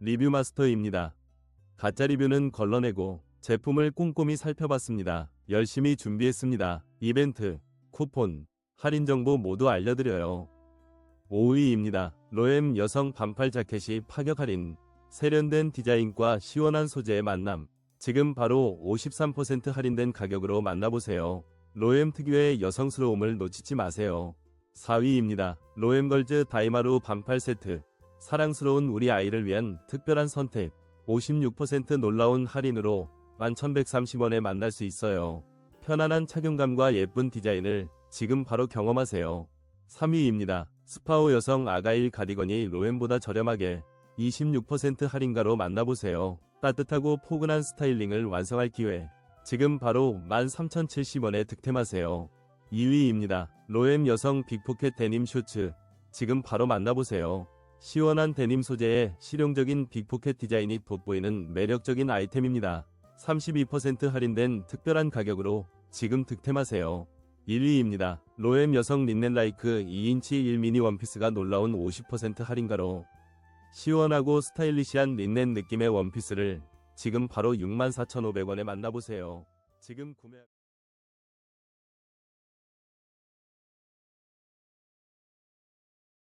리뷰 마스터입니다. 가짜 리뷰는 걸러내고 제품을 꼼꼼히 살펴봤습니다. 열심히 준비했습니다. 이벤트, 쿠폰, 할인 정보 모두 알려드려요. 5위입니다. 로엠 여성 반팔 자켓이 파격 할인. 세련된 디자인과 시원한 소재의 만남. 지금 바로 53% 할인된 가격으로 만나보세요. 로엠 특유의 여성스러움을 놓치지 마세요. 4위입니다. 로엠 걸즈 다이마루 반팔 세트. 사랑스러운 우리 아이를 위한 특별한 선택. 56% 놀라운 할인으로 1130원에 만날 수 있어요. 편안한 착용감과 예쁜 디자인을 지금 바로 경험하세요. 3위입니다. 스파오 여성 아가일 가디건이 로엠보다 저렴하게 26% 할인가로 만나보세요. 따뜻하고 포근한 스타일링을 완성할 기회. 지금 바로 13,070원에 득템하세요. 2위입니다. 로엠 여성 빅포켓 데님 슈츠. 지금 바로 만나보세요. 시원한 데님 소재에 실용적인 빅포켓 디자인이 돋보이는 매력적인 아이템입니다. 32% 할인된 특별한 가격으로 지금 득템하세요. 1위입니다. 로엠 여성 린넨 라이크 2인치 1미니 원피스가 놀라운 50% 할인가로 시원하고 스타일리시한 린넨 느낌의 원피스를 지금 바로 64,500원에 만나보세요. 지금 구매